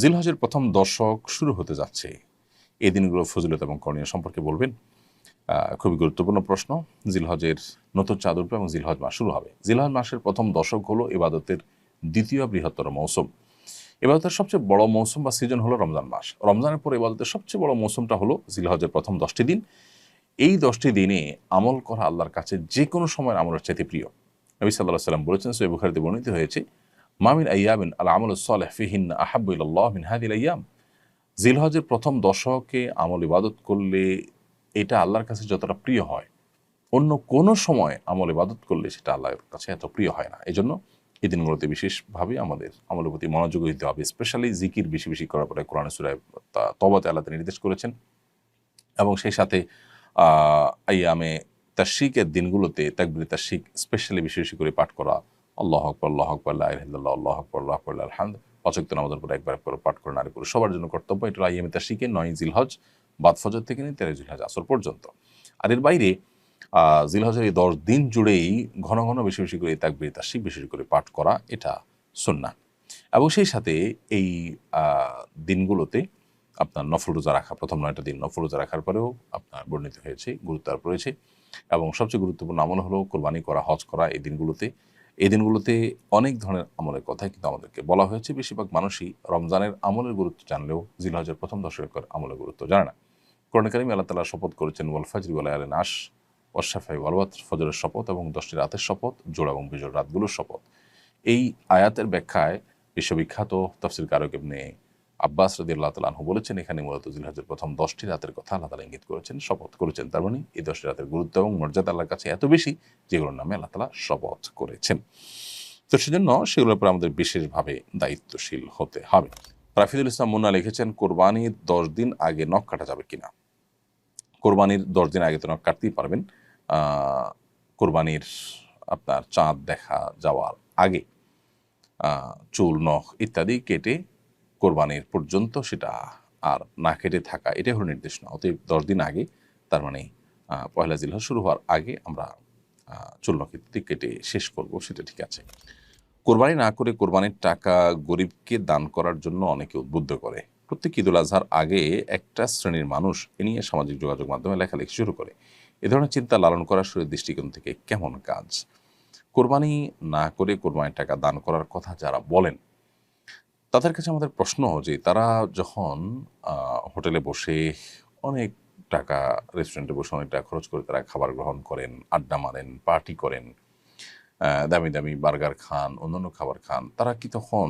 জিলহজের প্রথম দশক শুরু হতে যাচ্ছে। এই দিনগুলো ফজিলত এবং করণীয় সম্পর্কে বলবেন। খুবই গুরুত্বপূর্ণ প্রশ্ন। জিলহজের নতুন চাঁদ উঠবে এবং জিলহজ মাস শুরু হবে। জিলহজ মাসের প্রথম দশক হলো ইবাদতের দ্বিতীয় বৃহত্তর মৌসুম। ইবাদতের সবচেয়ে বড় মৌসুম বা সিজন হলো রমজান মাস। রমজানের পর ইবাদতের সবচেয়ে বড় মৌসুমটা হলো জিলহজের প্রথম দশটি দিন। এই দশটি দিনে আমল করা আল্লাহর কাছে যে কোনো সময় আমলের চাইতে প্রিয়। নবী সাল্লাহ সাল্লাম বলেছেন সৈয় বুখারিতে বর্ণিত হয়েছে মামিন আয়ামিন আল আমল সালেহ ফিহিন আহাবুল্লাহ মিন হাদিল আয়াম জিলহজের প্রথম দশকে আমল ইবাদত করলে এটা আল্লাহর কাছে যতটা প্রিয় হয় অন্য কোনো সময় আমল ইবাদত করলে সেটা আল্লাহর কাছে এত প্রিয় হয় না। এই জন্য এই দিনগুলোতে বিশেষভাবে আমাদের আমলের প্রতি মনোযোগ দিতে হবে স্পেশালি জিকির বেশি বেশি করার পরে কোরআন সুরায় তবাতে আল্লাহ নির্দেশ করেছেন। এবং সেই সাথে আহ, তার তাশিকের দিনগুলোতে তাকবির তাশিক স্পেশালি বেশি বেশি করে পাঠ করা আল্লাহ আকবর আল্লাহ আকবর আল্লাহ আল্লাহ আকবর আল্লাহ আকবর আলহামদ অচক্ত নামাজের পরে একবার করে পাঠ করে নারী পুরুষ সবার জন্য কর্তব্য। এটা আইয়ামে তাশিকে নয় জিলহজ, বাদ ফজর থেকে নিয়ে তেরো জিলহজ আসর পর্যন্ত। আর এর বাইরে জিলহজের এই দশ দিন জুড়েই ঘন ঘন বেশি বেশি করে তাকবির তাশিক বেশি বেশি করে পাঠ করা এটা সুন্না এবং সেই সাথে এই দিনগুলোতে আপনার নফল রোজা রাখা, প্রথম নয়টা দিন নফল রোজা রাখার পরেও আপনার বর্ণিত হয়েছে, গুরুত্ব আরোপ রয়েছে। এবং সবচেয়ে গুরুত্বপূর্ণ আমল হলো কোরবানি করা, হজ করা এই দিনগুলোতে। এই দিনগুলোতে অনেক ধরনের আমলের কথাই কিন্তু আমাদেরকে বলা হয়েছে। বেশিরভাগ মানুষই রমজানের আমলের গুরুত্ব জানলেও জিলহজের প্রথম দশকের আমলের গুরুত্ব জানে না। কোরআন কারিম আল্লাহ তালা শপথ করেছেন ওয়ালফাজরি ফাজরি ওয়াল আয়ালে নাস ওয়াশাফাই ওয়ালওয়াত ফজরের শপথ এবং দশটি রাতের শপথ, জোড়া এবং বিজোড় রাতগুলোর শপথ। এই আয়াতের ব্যাখ্যায় বিশ্ববিখ্যাত তফসিল কারক এমনি আব্বাস রদি আল্লাহ তালাহু বলেছেন, এখানে মূলত জিলহাজের প্রথম দশটি রাতের কথা আল্লাহ তালা ইঙ্গিত করেছেন, শপথ করেছেন। তার মানে এই দশটি রাতের গুরুত্ব এবং মর্যাদা আল্লাহর কাছে এত বেশি যেগুলোর নামে আল্লাহ তালা শপথ করেছেন। তো সেজন্য সেগুলোর উপর আমাদের বিশেষভাবে দায়িত্বশীল হতে হবে। রাফিদুল ইসলাম মুন্না লিখেছেন, কোরবানির দশ দিন আগে নখ কাটা যাবে কিনা? কোরবানির দশ দিন আগে তো নখ কাটতেই পারবেন। কোরবানির আপনার চাঁদ দেখা যাওয়ার আগে চুল, নখ ইত্যাদি কেটে কোরবানির পর্যন্ত সেটা আর না কেটে থাকা, এটাই হলো নির্দেশ না। অতএব দশ দিন আগে, তার মানে পয়লা জিলহ শুরু হওয়ার আগে আমরা চুল কেটে শেষ করব, সেটা ঠিক আছে। কোরবানি না করে কোরবানির টাকা গরিবকে দান করার জন্য অনেকে উদ্বুদ্ধ করে। প্রত্যেক ঈদুল আজহার আগে একটা শ্রেণির মানুষ এ নিয়ে সামাজিক যোগাযোগ মাধ্যমে লেখালেখি শুরু করে। এ ধরনের চিন্তা লালন করা শরীর দৃষ্টিকোণ থেকে কেমন কাজ? কোরবানি না করে কোরবানির টাকা দান করার কথা যারা বলেন তাদের কাছে আমাদের প্রশ্ন যে তারা যখন হোটেলে বসে অনেক টাকা রেস্টুরেন্টে বসে অনেক টাকা খরচ করে তারা খাবার গ্রহণ করেন, আড্ডা মারেন পার্টি করেন দামি দামি বার্গার খান, অন্যান্য খাবার খান, তারা কি তখন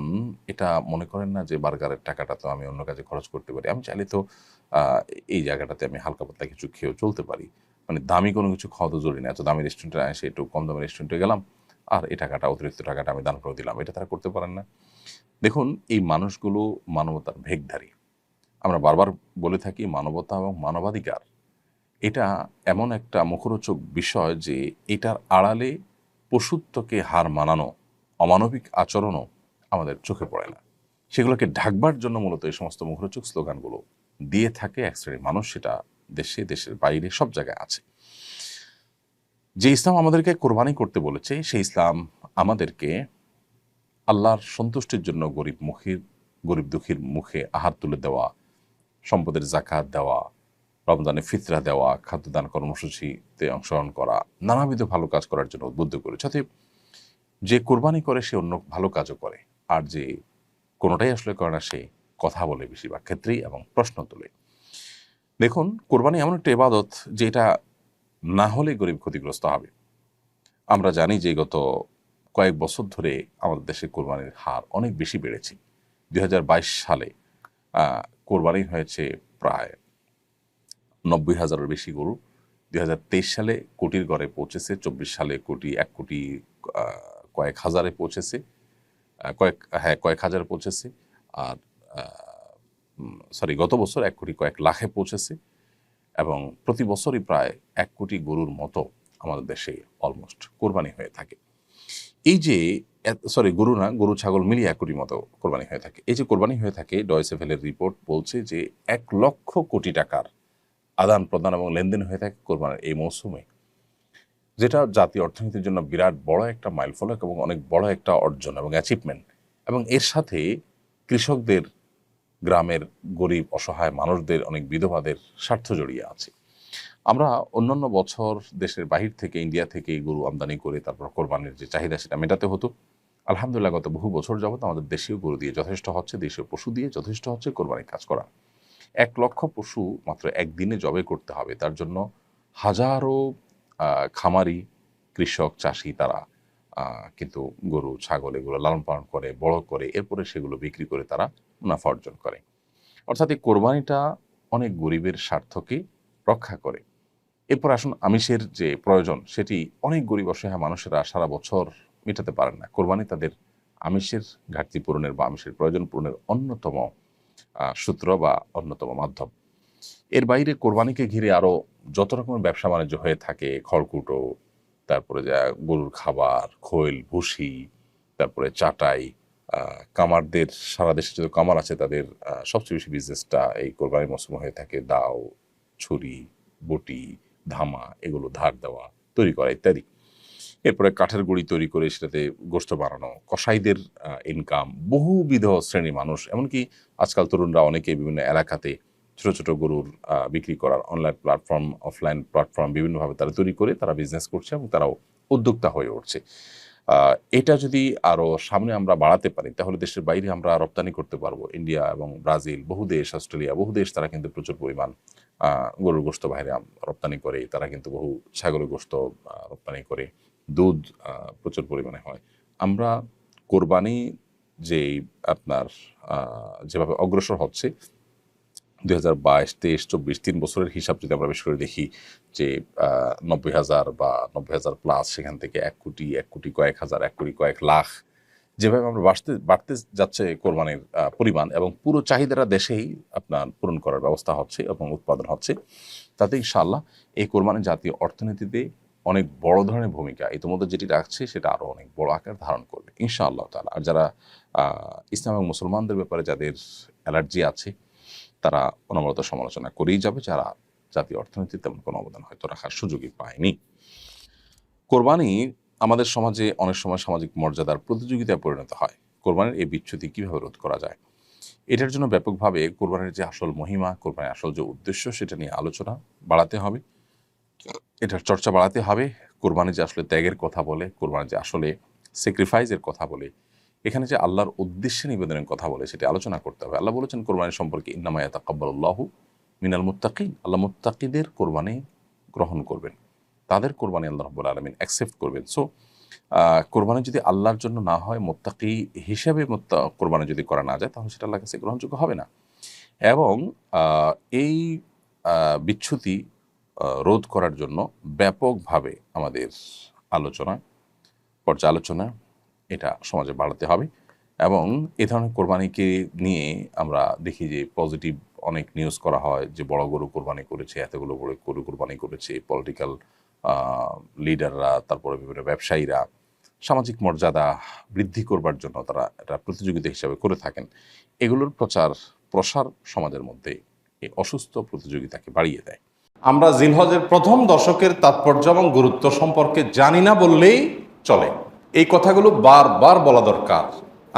এটা মনে করেন না যে বার্গারের টাকাটা তো আমি অন্য কাজে খরচ করতে পারি? আমি চাইলে তো এই জায়গাটাতে আমি হালকা পাতলা কিছু খেয়েও চলতে পারি। মানে দামি কোনো কিছু খাওয়া তো জরুরি না। এত দামি রেস্টুরেন্টে এসে একটু কম দামি রেস্টুরেন্টে গেলাম, আর এই টাকাটা, অতিরিক্ত টাকাটা আমি দান করে দিলাম। এটা তারা করতে পারেন না। দেখুন, এই মানুষগুলো মানবতার ভেগধারী আমরা বারবার বলে থাকি মানবতা এবং মানবাধিকার। এটা এমন একটা মুখরোচক বিষয় যে এটার আড়ালে পশুত্বকে হার মানানো, অমানবিক আচরণও আমাদের চোখে পড়ে না। সেগুলোকে ঢাকবার জন্য মূলত এই সমস্ত মুখরোচক স্লোগানগুলো দিয়ে থাকে এক শ্রেণির মানুষ, সেটা দেশে, দেশের বাইরে, সব জায়গায় আছে। যে ইসলাম আমাদেরকে কোরবানি করতে বলেছে, সেই ইসলাম আমাদেরকে আল্লাহর সন্তুষ্টির জন্য গরিব মুখীর, গরিব দুঃখীর মুখে আহার তুলে দেওয়া, সম্পদের জাকাত দেওয়া, রমজানে ফিতরা দেওয়া, খাদ্যদান কর্মসূচিতে অংশগ্রহণ করা, নানাবিধ ভালো কাজ করার জন্য উদ্বুদ্ধ করেছে। অতএব যে কোরবানি করে, সে অন্য ভালো কাজও করে। আর যে কোনোটাই আসলে করে না, সে কথা বলে বেশিরভাগ ক্ষেত্রেই এবং প্রশ্ন তোলে। দেখুন, কোরবানি এমন একটা ইবাদত যেটা না হলে গরিব ক্ষতিগ্রস্ত হবে। আমরা জানি যে গত কয়েক বছর ধরে আমাদের দেশে কোরবানির হার অনেক বেশি বেড়েছে। দুই হাজার বাইশ সালে কোরবানি হয়েছে প্রায় নব্বই হাজারের বেশি গরু। দুই হাজার তেইশ সালে কোটির গড়ে পৌঁছেছে, চব্বিশ সালে কোটি, এক কোটি কয়েক হাজারে পৌঁছেছে কয়েক হ্যাঁ কয়েক হাজারে পৌঁছেছে, আর সরি গত বছর এক কোটি কয়েক লাখে পৌঁছেছে, এবং প্রতি বছরই প্রায় এক কোটি গরুর মতো আমাদের দেশে অলমোস্ট কোরবানি হয়ে থাকে। এই যে সরি গরু না, গরু, ছাগল মিলিয়ে এক মতো কোরবানি হয়ে থাকে। এই যে কোরবানি হয়ে থাকে ডয়সেফেলের রিপোর্ট বলছে যে, এক লক্ষ কোটি টাকার আদান প্রদান এবং লেনদেন হয়ে থাকে কোরবানির এই মৌসুমে, যেটা জাতীয় অর্থনীতির জন্য বিরাট বড় একটা মাইলফলক এবং অনেক বড় একটা অর্জন এবং অ্যাচিভমেন্ট এবং এর সাথে কৃষকদের, গ্রামের গরিব, অসহায় মানুষদের, অনেক বিধবাদের স্বার্থ জড়িয়ে আছে। আমরা অন্যান্য বছর দেশের বাহির থেকে ইন্ডিয়া থেকে গরু আমদানি করে তারপর কোরবানির যে চাহিদা সেটা মেটাতে হতো। আলহামদুলিল্লাহ গত বহু বছর যাবত আমাদের দেশীয় গরু দিয়ে যথেষ্ট হচ্ছে, দেশীয় পশু দিয়ে যথেষ্ট হচ্ছে কোরবানির কাজ করা। এক লক্ষ পশু মাত্র একদিনে জবে করতে হবে, তার জন্য হাজারো খামারি, কৃষক, চাষি তারা কিন্তু গরু, ছাগল এগুলো লালন পালন করে, বড় করে, এরপরে সেগুলো বিক্রি করে তারা মুনাফা অর্জন করে। অর্থাৎ এই কোরবানিটা অনেক গরিবের স্বার্থকে রক্ষা করে। এরপর আসুন আমিষের যে প্রয়োজন, সেটি অনেক গরিব অসহায় মানুষেরা সারা বছর মেটাতে পারেন না। কোরবানি তাদের আমিষের ঘাটতি পূরণের বা আমিষের প্রয়োজন পূরণের অন্যতম সূত্র বা অন্যতম মাধ্যম। এর বাইরে কোরবানিকে ঘিরে আরও যত রকমের ব্যবসা বাণিজ্য হয়ে থাকে, খড়কুটো, তারপরে যা গরুর খাবার, খৈল, ভুসি, তারপরে চাটাই কামারদের, সারা দেশে যত কামার আছে, তাদের সবচেয়ে বেশি বিজনেসটা এই কোরবানির মৌসুমে হয়ে থাকে দাও, ছুরি, বটি ধামা, এগুলো ধার দেওয়া, তৈরি করা ইত্যাদি। এরপরে কাঠের গুঁড়ি তৈরি করে সেটাতে গোস্ত বানানো, কসাইদের ইনকাম বহুবিধ শ্রেণির মানুষ, এমনকি আজকাল তরুণরা অনেকে বিভিন্ন এলাকাতে ছোট ছোট গরুর বিক্রি করার অনলাইন প্ল্যাটফর্ম অফলাইন প্ল্যাটফর্ম বিভিন্নভাবে তারা তৈরি করে তারা বিজনেস করছে এবং তারাও উদ্যোক্তা হয়ে উঠছে। এটা যদি আরও সামনে আমরা বাড়াতে পারি, তাহলে দেশের বাইরে আমরা রপ্তানি করতে পারব। ইন্ডিয়া এবং ব্রাজিল, বহু দেশ, অস্ট্রেলিয়া, বহু দেশ তারা কিন্তু প্রচুর পরিমাণ গরুর গোস্ত বাইরে রপ্তানি করে, তারা কিন্তু বহু ছাগলের গোস্ত রপ্তানি করে, দুধ প্রচুর পরিমাণে হয়। আমরা কোরবানি যে আপনার যেভাবে অগ্রসর হচ্ছে দুই হাজার বাইশ, তেইশ, চব্বিশ, তিন বছরের হিসাব যদি আমরা বেশ করে দেখি যে নব্বই হাজার বা নব্বই হাজার প্লাস সেখান থেকে এক কোটি এক কোটি কয়েক হাজার, এক কোটি কয়েক লাখ যেভাবে আমরা বাড়তে বাড়তে যাচ্ছে কোরবানির পরিমাণ এবং পুরো চাহিদাটা দেশেই আপনার পূরণ করার ব্যবস্থা হচ্ছে এবং উৎপাদন হচ্ছে, তাতে ইনশাআল্লাহ এই কোরবানি জাতীয় অর্থনীতিতে অনেক বড় ধরনের ভূমিকা ইতিমধ্যে যেটি রাখছে সেটা আরও অনেক বড় আকার ধারণ করবে, ইনশাআল্লাহ তালা আর যারা ইসলাম এবং মুসলমানদের ব্যাপারে যাদের অ্যালার্জি আছে তারা অনবরত সমালোচনা করেই যাবে, যারা জাতীয় অর্থনীতিতে তেমন কোনো অবদান হয়তো রাখার সুযোগই পায়নি। কোরবানি আমাদের সমাজে অনেক সময় সামাজিক মর্যাদার প্রতিযোগিতায় পরিণত হয়। কোরবানির এই বিচ্যুতি কীভাবে রোধ করা যায়? এটার জন্য ব্যাপকভাবে কোরবানির যে আসল মহিমা, কোরবানির আসল যে উদ্দেশ্য, সেটা নিয়ে আলোচনা বাড়াতে হবে। এটার চর্চা বাড়াতে হবে। কোরবানি যে আসলে ত্যাগের কথা বলে, কোরবানি যে আসলে স্যাক্রিফাইসের কথা বলে এখানে যে আল্লাহর উদ্দেশ্যে নিবেদনের কথা বলে সেটা আলোচনা করতে হবে। আল্লাহ বলেছেন কোরবানি সম্পর্কে ইন্নামায়া তাকাব্বাল্লাহ মিনাল মুত্তাকিন। আল্লাহ মুত্তাকিদের কোরবানি গ্রহণ করবেন। তাদের কোরবানি আল্লাহ রব্বুল আলমিন অ্যাকসেপ্ট করবেন। সো কোরবানি যদি আল্লাহর জন্য না হয় মোত্তাকি হিসাবে মোত্তা কোরবানি যদি করা না যায় তাহলে সেটা আল্লাহ কাছে গ্রহণযোগ্য হবে না। এবং এই আহ, বিচ্যুতি রোধ করার জন্য ব্যাপকভাবে আমাদের আলোচনা পর্যালোচনা এটা সমাজে বাড়াতে হবে এবং এ ধরনের কোরবানিকে নিয়ে আমরা দেখি যে পজিটিভ অনেক নিউজ করা হয় যে বড় গরু কোরবানি করেছে, এতগুলো বড় গরু কোরবানি করেছে পলিটিক্যাল লিডাররা তারপরে বিভিন্ন ব্যবসায়ীরা, সামাজিক মর্যাদা বৃদ্ধি করবার জন্য তারা এটা প্রতিযোগিতা হিসাবে করে থাকেন। এগুলোর প্রচার, প্রসার সমাজের মধ্যে এই অসুস্থ প্রতিযোগিতাকে বাড়িয়ে দেয়। আমরা জিলহজের প্রথম দশকের তাৎপর্য এবং গুরুত্ব সম্পর্কে জানি না বললেই চলে। এই কথাগুলো বারবার বলা দরকার।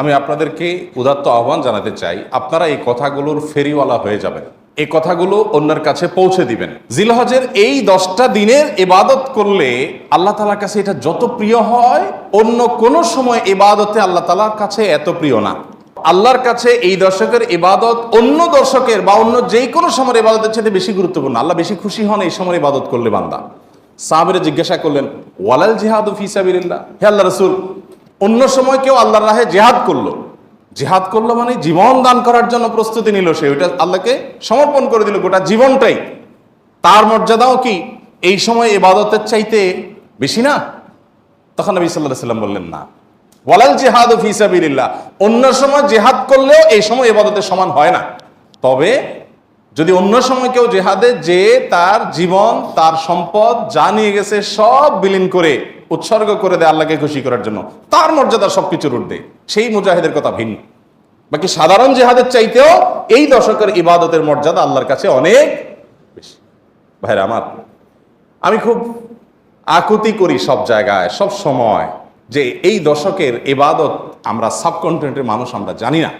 আমি আপনাদেরকে উদাত্ত আহ্বান জানাতে চাই, আপনারা এই কথাগুলোর ফেরিওয়ালা হয়ে যাবেন। এই কথাগুলো অন্যের কাছে পৌঁছে দিবেন। জিলহজের এই দশটা দিনের এবাদত করলে আল্লাহ তালার কাছে এটা যত প্রিয় হয়, অন্য কোনো সময় এবাদতে আল্লাহ তালার কাছে এত প্রিয় না। আল্লাহর কাছে এই দর্শকের ইবাদত অন্য দর্শকের বা অন্য যে কোনো সময়ের ইবাদতের চেয়ে বেশি গুরুত্বপূর্ণ। আল্লাহ বেশি খুশি হন এই সময় ইবাদত করলে বান্দা। সাহাবিরা জিজ্ঞাসা করলেন ওয়ালাল জিহাদ ফিসাবিল্লাহ হে আল্লাহ রসুল, অন্য সময় কেউ আল্লাহর রাহে জেহাদ করল। জেহাদ করল মানে জীবন দান করার জন্য প্রস্তুতি নিল সে, ওইটা আল্লাহকে সমর্পণ করে দিল গোটা জীবনটাই। তার মর্যাদাও কি এই সময় ইবাদতের চাইতে বেশি না? তখন নবী সাল্লাহ সাল্লাম বললেন, না। ওয়ালাল জেহাদ ফিসাবিল্লাহ অন্য সময় জেহাদ করলেও এই সময় এবাদতের সমান হয় না। তবে যদি অন্য সময় কেউ জেহাদে যে তার জীবন, তার সম্পদ যা নিয়ে গেছে সব বিলীন করে, উৎসর্গ করে দেয় আল্লাহকে খুশি করার জন্য, তার মর্যাদা সবকিছুর ঊর্ধ্বে। সেই মুজাহিদের কথা ভিন্ন। বাকি সাধারণ জেহাদের চাইতেও এই দশকের ইবাদতের মর্যাদা আল্লাহর কাছে অনেক বেশি। ভাইরা আমার, আমি খুব আকুতি করি সব জায়গায়, সব সময় যে এই দশকের এবাদত আমরা সাবকন্টিনেন্টের মানুষ আমরা জানি না।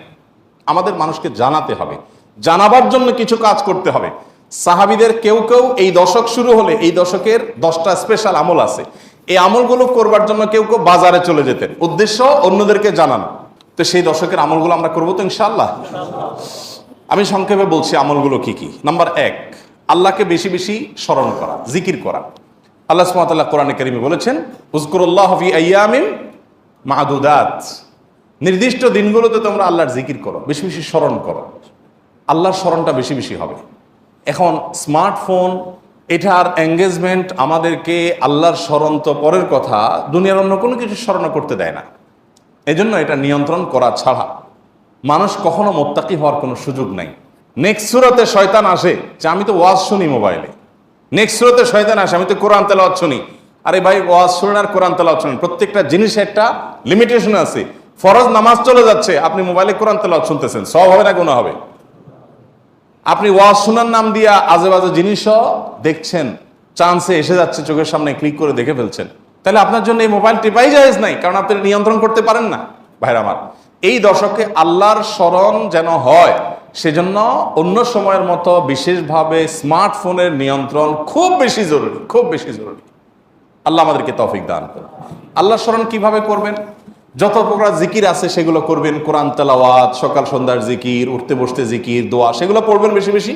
আমাদের মানুষকে জানাতে হবে। জানাবার জন্য কিছু কাজ করতে হবে। সাহাবিদের কেউ কেউ এই দশক শুরু হলে এই দশকের দশটা স্পেশাল আমল আছে। এই আমলগুলো করবার জন্য কেউ কেউ বাজারে চলে যেতেন। উদ্দেশ্য অন্যদেরকে জানানো। তো সেই দশকের আমলগুলো আমরা করব তো ইনশাল্লাহ আমি সংক্ষেপে বলছি আমলগুলো কি কি। নাম্বার এক, আল্লাহকে বেশি বেশি স্মরণ করা, জিকির করা। আল্লাহ সুমাতাল্লাহ কোরআনে কারিমে বলেছেন উজকুরুল্লাহ ফি আইয়ামিন মাদুদাত। নির্দিষ্ট দিনগুলোতে তোমরা আল্লাহর জিকির করো, বেশি বেশি স্মরণ করো। আল্লাহর স্মরণটা বেশি বেশি হবে। এখন স্মার্টফোন, এটার এঙ্গেজমেন্ট আমাদেরকে আল্লাহর স্মরণ তো পরের কথা, দুনিয়ার অন্য কোনো কিছু স্মরণ করতে দেয় না। এজন্য এটা নিয়ন্ত্রণ করা ছাড়া মানুষ কখনো মোত্তাকি হওয়ার কোনো সুযোগ নাই। নেক্সট সুরতে শয়তান আসে, যে আমি তো ওয়াজ শুনি মোবাইলে। নেক্সট সুরতে শয়তান আসে, আমি তো কোরআন তেলাওয়াত শুনি। আরে ভাই, ওয়াজ শুনেন আর কোরআন তেলাওয়াত শুনেন প্রত্যেকটা জিনিসে একটা লিমিটেশন আছে। ফরজ নামাজ চলে যাচ্ছে, আপনি মোবাইলে কোরআন তেলাওয়াত শুনতেছেন, সব হবে না কোনো হবে। আপনি ওয়াজ শোনার নাম দিয়া আজে বাজে জিনিসও দেখছেন চান্সে এসে যাচ্ছে, চোখের সামনে ক্লিক করে দেখে ফেলছেন। তাহলে আপনার জন্য এই মোবাইল টিপাই জায়েজ নাই, কারণ আপনি নিয়ন্ত্রণ করতে পারেন না, ভাইরা আমার। এই দশকে আল্লাহর স্মরণ যেন হয়, সেজন্য অন্য সময়ের মতো বিশেষভাবে স্মার্টফোনের নিয়ন্ত্রণ খুব বেশি জরুরি, খুব বেশি জরুরি। আল্লাহ আমাদেরকে তফিক দান করুন। আল্লাহ স্মরণ কীভাবে করবেন? যত প্রকার জিকির আছে, সেগুলো করবেন কোরআন তেলাওয়াত, সকাল সন্ধ্যার জিকির, উঠতে বসতে জিকির, দোয়া, সেগুলো পড়বেন বেশি বেশি।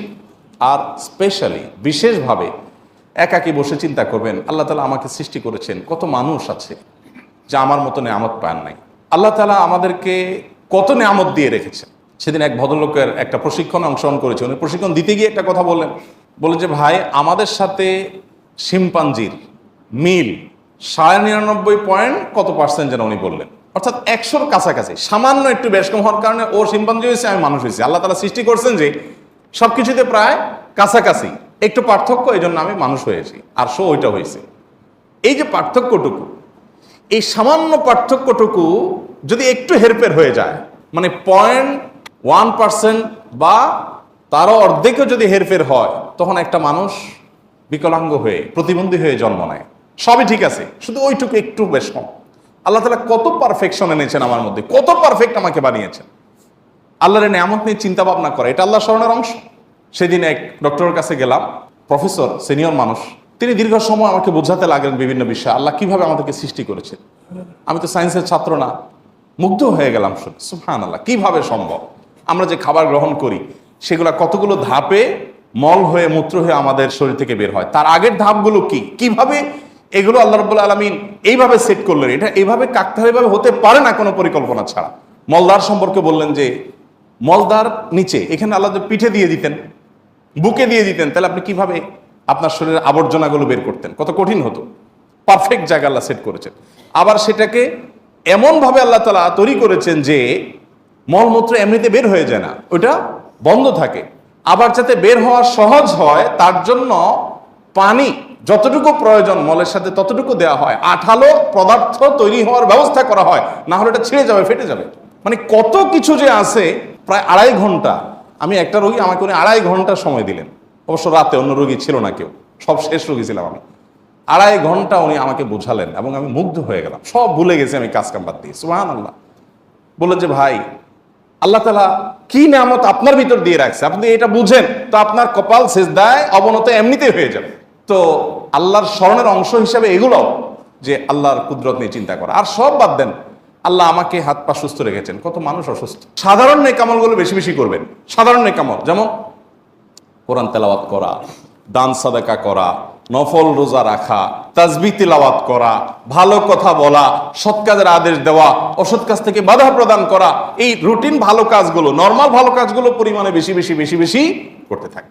আর স্পেশালি বিশেষভাবে একাকি বসে চিন্তা করবেন, আল্লাহ তালা আমাকে সৃষ্টি করেছেন, কত মানুষ আছে যা আমার মতো নেয়ামত পান নাই। আল্লাহ তালা আমাদেরকে কত নেয়ামত দিয়ে রেখেছেন। সেদিন এক ভদ্রলোকের একটা প্রশিক্ষণ অংশগ্রহণ করেছে, উনি প্রশিক্ষণ দিতে গিয়ে একটা কথা বললেন। বললেন যে, ভাই, আমাদের সাথে শিম্পাঞ্জির মিল সাড়ে নিরানব্বই পয়েন্ট কত পার্সেন্ট যেন উনি বললেন? অর্থাৎ একশোর কাছাকাছি, সামান্য একটু বেশ কম হওয়ার কারণে ও শিম্পাঞ্জি হয়েছে, আমি মানুষ হয়েছি। আল্লাহ তালা সৃষ্টি করছেন যে সব কিছুতে প্রায় কাছাকাছি, একটু পার্থক্য এই জন্য আমি মানুষ হয়েছি, আর শো ওইটা হয়েছে। এই যে পার্থক্যটুকু, এই সামান্য পার্থক্যটুকু যদি একটু হেরফের হয়ে যায় মানে পয়েন্ট ওয়ান পার্সেন্ট বা তারও অর্ধেকও যদি হেরফের হয়, তখন একটা মানুষ বিকলাঙ্গ হয়ে, প্রতিবন্ধী হয়ে জন্ম নেয়। সবই ঠিক আছে, শুধু ওইটুকু একটু বেশ কম আল্লাহ তালা কত পারফেকশন এনেছেন আমার মধ্যে, কত পারফেক্ট আমাকে বানিয়েছেন। আল্লাহর নিয়ামত নিয়ে চিন্তা ভাবনা করে, এটা আল্লাহ স্মরণের অংশ। সেদিন এক ডক্টরের কাছে গেলাম প্রফেসর সিনিয়র মানুষ, তিনি দীর্ঘ সময় আমাকে বোঝাতে লাগলেন বিভিন্ন বিষয়, আল্লাহ কীভাবে আমাদেরকে সৃষ্টি করেছেন। আমি তো সায়েন্সের ছাত্র না, মুগ্ধ হয়ে গেলাম শুনে সুফহান আল্লাহ কীভাবে সম্ভব? আমরা যে খাবার গ্রহণ করি, সেগুলা কতগুলো ধাপে মল হয়ে, মূত্র হয়ে আমাদের শরীর থেকে বের হয়, তার আগের ধাপগুলো কি? কীভাবে এগুলো আল্লাহ রব্বুল আলমিন এইভাবে সেট করলেন। এটা এইভাবে কাকতালীয়ভাবে হতে পারে না কোনো পরিকল্পনা ছাড়া। মলদার সম্পর্কে বললেন যে, মলদার নিচে, এখানে আল্লাহ পিঠে দিয়ে দিতেন, বুকে দিয়ে দিতেন, তাহলে আপনি কীভাবে আপনার শরীরের আবর্জনাগুলো বের করতেন? কত কঠিন হতো। পারফেক্ট জায়গা আল্লাহ সেট করেছেন। আবার সেটাকে এমনভাবে আল্লাহ তালা তৈরি করেছেন যে, মলমূত্র এমনিতে বের হয়ে যায় না। ওটা বন্ধ থাকে। আবার যাতে বের হওয়া সহজ হয়, তার জন্য পানি যতটুকু প্রয়োজন মলের সাথে ততটুকু দেওয়া হয়। আঠালো পদার্থ তৈরি হওয়ার ব্যবস্থা করা হয়, না হলে এটা ছিঁড়ে যাবে, ফেটে যাবে। মানে কত কিছু যে আছে, প্রায় আড়াই ঘণ্টা। আমি একটা রোগী, আমাকে উনি আড়াই ঘণ্টা সময় দিলেন। অবশ্য রাতে অন্য রোগী ছিল না কেউ। সব শেষ রোগী ছিলাম আমি। আড়াই ঘণ্টা উনি আমাকে বোঝালেন এবং আমি মুগ্ধ হয়ে গেলাম। সব ভুলে গেছি আমি কাজ কাম বাদ দিয়ে। সুহান আল্লাহ বললেন যে, ভাই, আল্লাহ তালা কি নামত আপনার ভিতর দিয়ে রাখছে? আপনি এটা বুঝেন, তো আপনার কপাল শেষ দেয় অবনত এমনিতেই হয়ে যাবে। তো আল্লাহর স্মরণের অংশ হিসাবে এগুলো যে আল্লাহর কুদরত নিয়ে চিন্তা করা। আর সব বাদ দেন, আল্লাহ আমাকে হাত পা সুস্থ রেখেছেন। কত মানুষ অসুস্থ। সাধারণ নেকামলগুলো বেশি বেশি করবেন। সাধারণ নেকামল যেমন কোরআন তেলাওয়াত করা, দান সাদাকা করা, নফল রোজা রাখা, তাজবি তিলাওয়াত করা, ভালো কথা বলা, সৎ কাজের আদেশ দেওয়া, অসৎ কাজ থেকে বাধা প্রদান করা, এই রুটিন ভালো কাজগুলো, নর্মাল ভালো কাজগুলো পরিমাণে বেশি বেশি বেশি বেশি করতে থাকে।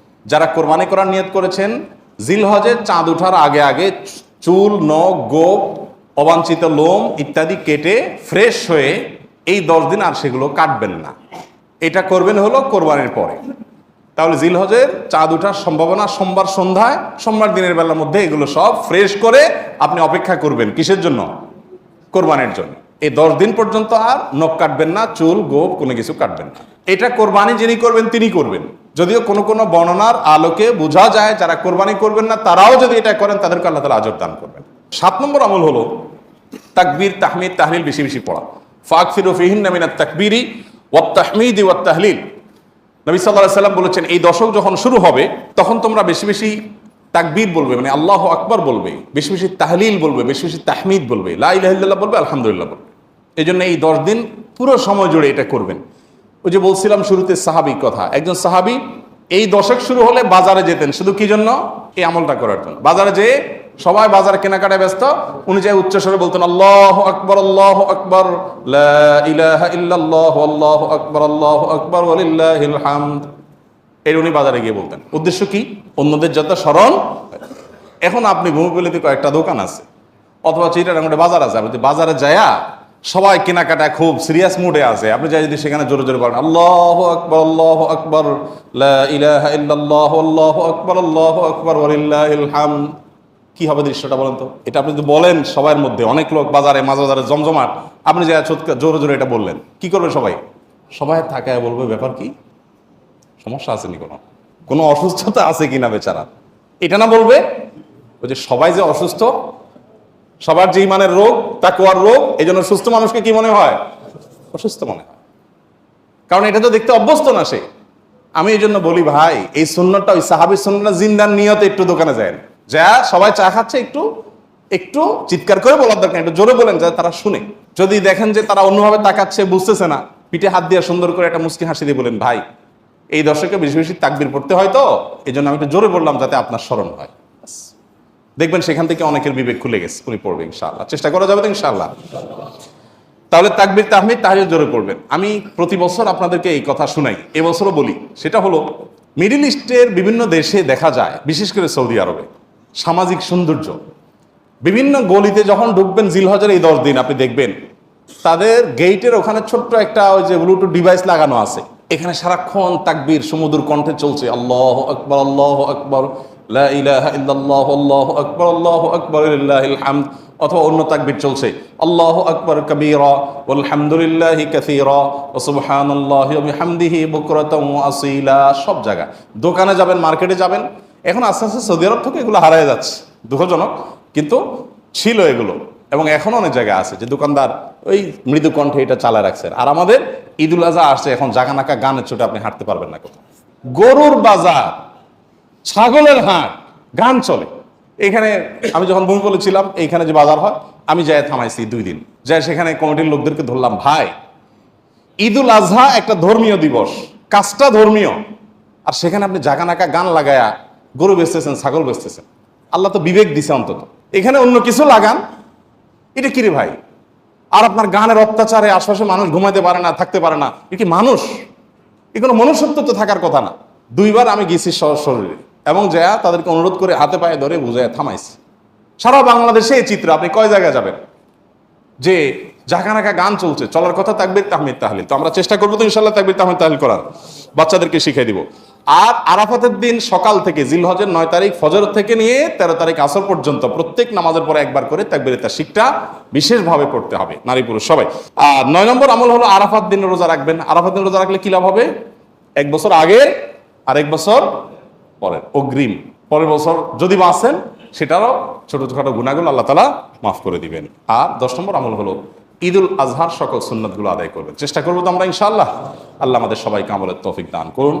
যারা কোরবানি করার নিয়ত করেছেন জিল হজের চাঁদ ওঠার আগে আগে চুল, নখ গোপ অবাঞ্ছিত লোম ইত্যাদি কেটে ফ্রেশ হয়ে এই দশ দিন আর সেগুলো কাটবেন না। এটা করবেন হলো কোরবানির পরে। তাহলে জিলহজের চাঁদ ওঠার সম্ভাবনা সোমবার সন্ধ্যায়, সোমবার দিনের বেলার মধ্যে এগুলো সব ফ্রেশ করে আপনি অপেক্ষা করবেন কিসের জন্য? কোরবানির জন্য। এই দশ দিন পর্যন্ত আর নখ কাটবেন না, চুল গোপ কোনো কিছু কাটবেন না। এটা কোরবানি যিনি করবেন, তিনি করবেন। যদিও কোনো কোনো বর্ণনার আলোকে বোঝা যায় যারা কোরবানি করবেন না, তারাও যদি এটা করেন, তাদেরকে আল্লাহ তালা আজর দান করবেন। সাত নম্বর আমল হলো তাকবীর, তাহমিদ, তাহলিল বেশি বেশি পড়া। ফাক ফিরু ফিহিন নামিনাত তাকবীরি ওয়াত তাহমিদি ওয়াত তাহলিল। নবী সাল্লাহ সাল্লাম বলেছেন, এই দশক যখন শুরু হবে, তখন তোমরা বেশি বেশি তাকবীর বলবে মানে আল্লাহ আকবর বলবে, বেশি বেশি তাহলিল বলবে, বেশি বেশি তাহমিদ বলবে, লা ইলাহা বলবে, আলহামদুলিল্লাহ বলবে। এই জন্য এই দশ দিন পুরো সময় জুড়ে এটা করবেন। ওই যে বলছিলাম শুরুতে সাহাবি কথা, একজন সাহাবি এই দশক শুরু হলে বাজারে যেতেন, শুধু কি জন্য? এই আমলটা করার জন্য। বাজারে যেয়ে সবাই বাজার কেনাকাটায় ব্যস্ত, উনি যে উচ্চ স্বরে বলতেন, আল্লাহ আকবর আল্লাহ আকবর আল্লাহু আকবর আল্লাহু আকবর এর উনি বাজারে গিয়ে বলতেন। উদ্দেশ্য কি? অন্যদের যত স্মরণ, এখন আপনি ভূমিপল্লিতে কয়েকটা দোকান আছে, অথবা চিটারাঙ্গটে বাজার আছে, আপনি বাজারে যায়া সবাই কেনাকাটা খুব সিরিয়াস মুডে আছে। আপনি যাই যদি সেখানে জোরে জোরে বলেন, আল্লাহ আকবর আল্লাহ আকবর ইলাহা আল্লাহু আকবর আল্লাহু আকবর হামদ। কি হবে দৃশ্যটা বলেন তো? এটা আপনি যদি বলেন সবার মধ্যে, অনেক লোক বাজারে মাঝ বাজারে জমজমাট, আপনি যা চোটকা জোরে জোরে এটা বললেন, কি করবে সবাই? সবাই থাকায় বলবে, ব্যাপার কি? সমস্যা আছে নি কোনো? কোনো অসুস্থতা আছে কিনা বেচারা? এটা না বলবে, ওই যে সবাই যে অসুস্থ সবার যে ইমানের রোগ তা তাকুয়ার রোগ এই জন্য সুস্থ মানুষকে কি মনে হয়? অসুস্থ মনে হয়। কারণ এটা তো দেখতে অভ্যস্ত না সে। আমি এই জন্য বলি, ভাই, এই সুন্নতটা, ওই সাহাবির সুন্নতটা জিন্দার নিয়তে একটু দোকানে যায় যা, সবাই চা খাচ্ছে একটু একটু চিৎকার করে বলার দরকার একটু জোরে বলেন যাতে তারা শুনে। যদি দেখেন যে তারা অন্যভাবে তাকাচ্ছে, বুঝতেছে না, পিঠে হাত দিয়ে সুন্দর করে একটা মুসকি হাসি দিয়ে বলেন, ভাই, এই দর্শকে বেশি বেশি তাকবির পড়তে হয় তো? এই জন্য আমি একটু জোরে বললাম যাতে আপনার স্মরণ হয়। দেখবেন সেখান থেকে অনেকের বিবেক খুলে গেছে, উনি পড়বে ইনশাআল্লাহ। চেষ্টা করা যাবে তো ইনশাআল্লাহ। তাহলে তাকবির, তাহমিদ তাহলে জোরে পড়বেন। আমি প্রতি বছর আপনাদেরকে এই কথা শুনাই, এবছরও বলি। সেটা হলো, মিডিল ইস্টের বিভিন্ন দেশে দেখা যায়, বিশেষ করে সৌদি আরবে, সামাজিক সৌন্দর্য। বিভিন্ন গলিতে যখন ঢুকবেন জিলহজের এই দশ দিন, আপনি দেখবেন, তাদের গেইটের ওখানে ছোট্ট একটা ওই যে ব্লুটুথ ডিভাইস লাগানো আছে। এখানে সারাক্ষণ তাকবীর সমুদ্র কণ্ঠে চলছে, আল্লাহ আকবর আল্লাহ আকবর। লা ইলাহা ইল্লাল্লাহ, আল্লাহু আকবর আল্লাহু আকবর লিল্লাহিল হামদ অথবা অন্য তাকবীর চলছে। আল্লাহু আকবর কবীরা, ওয়ালহামদুলিল্লাহি কাসীরা, ওয়া সুবহানাল্লাহি ওয়া বিহামদিহি বুকরাতাও ওয়া আসীলা, সব জায়গা দোকানে যাবেন, মার্কেটে যাবেন, এখন আস্তে আস্তে সৌদি আরব থেকে এগুলো হারায় যাচ্ছে, দুঃখজনক, কিন্তু ছিল এগুলো, এবং এখনও অনেক জায়গায় আছে যে দোকানদার ওই মৃদু কণ্ঠে এটা চালায় রাখছেন আর আমাদের ঈদুল আজহা আসছে, এখন জাগানাকা গানের ছোটে আপনি হাঁটতে পারবেন না কোথাও। গরুর বাজার ছাগলের হাট গান চলে। এখানে আমি যখন ভূমি ছিলাম, এইখানে যে বাজার হয়, আমি যাই থামাইছি দুই দিন। যাই সেখানে কমিটির লোকদেরকে ধরলাম, ভাই, ঈদুল আজহা একটা ধর্মীয় দিবস, কাজটা ধর্মীয়। আর সেখানে আপনি জাগানাকা গান লাগায়া, গরু বেচতেছেন, ছাগল বেচতেছেন। আল্লাহ তো বিবেক দিছে অন্তত। এখানে অন্য কিছু লাগান। এটা কিরে ভাই? আর আপনার গানের অত্যাচারে আশপাশে মানুষ ঘুমাইতে পারে না, থাকতে পারে না। এ কি মানুষ? এ কোনো মনুষ্যত্ব তো থাকার কথা না। দুইবার আমি গেছি শরীরে এবং যা তাদেরকে অনুরোধ করে হাতে পায়ে ধরে বুঝায় থামাইছি। সারা বাংলাদেশে এই চিত্র, আপনি কয় জায়গায় যাবেন? যে জাকানাকা গান চলছে, চলার কথা তাকবির তাহমিদ তাহলিল। তো আমরা চেষ্টা করব তো ইনশাল্লাহ তাকবির তাহমিদ তাহলিল করার। বাচ্চাদেরকে শিখিয়ে দিব। আর আরাফাতের দিন সকাল থেকে জিলহজের নয় তারিখ ফজর থেকে নিয়ে তেরো তারিখ আসর পর্যন্ত প্রত্যেক নামাজের পরে একবার করে তাকবির তার শিখটা বিশেষভাবে পড়তে হবে, নারী পুরুষ সবাই। আর নয় নম্বর আমল হলো আরাফাত দিন রোজা রাখবেন। আরাফাত দিন রোজা রাখলে কি লাভ হবে? এক বছর আগে আর এক বছর পরের অগ্রিম পরের বছর যদি বাঁচেন, সেটারও ছোটো ছোটো গুণাগুলো আল্লাহ তালা মাফ করে দিবেন। আর দশ নম্বর আমল হলো ঈদুল আজহার সকল সুন্নতগুলো আদায় করবেন। চেষ্টা করব তো আমরা ইনশাআল্লাহ। আল্লাহ আমাদের সবাইকে আমলের তফিক দান করুন।